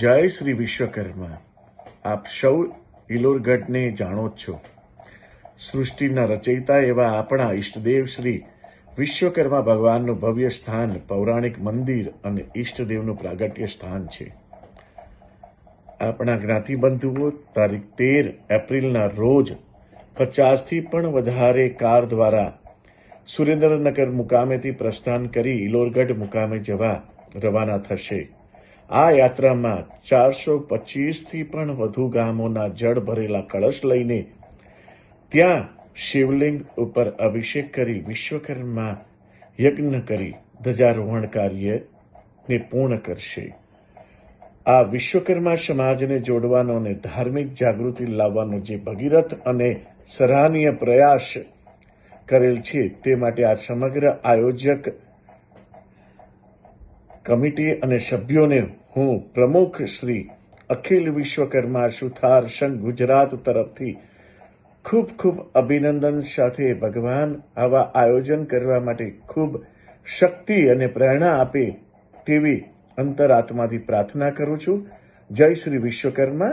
જય શ્રી વિશ્વકર્મા. આપ સૌ ઇલોરગઢને જાણો જ છો. સૃષ્ટિના રચયિતા એવા આપણા ઈષ્ટદેવ શ્રી વિશ્વકર્મા ભગવાનનું ભવ્ય સ્થાન, પૌરાણિક મંદિર અને ઈષ્ટદેવનું પ્રાગટ્ય સ્થાન છે. આપણા જ્ઞાતિબંધુઓ તારીખ તેર એપ્રિલના રોજ પચાસથી પણ વધારે કાર દ્વારા સુરેન્દ્રનગર મુકામેથી પ્રસ્થાન કરી ઇલોરગઢ મુકામે જવા રવાના થશે. આ યાત્રામાં ચારસો પચીસથી પણ વધુ ગામોના જળ ભરેલા કળશ લઈને ત્યાં શિવલિંગ ઉપર અભિષેક કરી વિશ્વકર્મા યજ્ઞ કરી ધ્વજારોહણ કાર્યને પૂર્ણ કરશે. આ વિશ્વકર્મા સમાજને જોડવાનો અને ધાર્મિક જાગૃતિ લાવવાનો જે ભગીરથ અને સરાહનીય પ્રયાસ કરેલ છે, તે માટે આ સમગ્ર આયોજક કમિટી અને સભ્યોને હું પ્રમુખ શ્રી અખિલ વિશ્વકર્મા સુથાર સંઘ ગુજરાત તરફથી ખૂબ ખૂબ અભિનંદન સાથે ભગવાન આવા આયોજન કરવા માટે ખૂબ શક્તિ અને પ્રેરણા આપે તેવી અંતરાત્માથી પ્રાર્થના કરું છું. જય શ્રી વિશ્વકર્મા.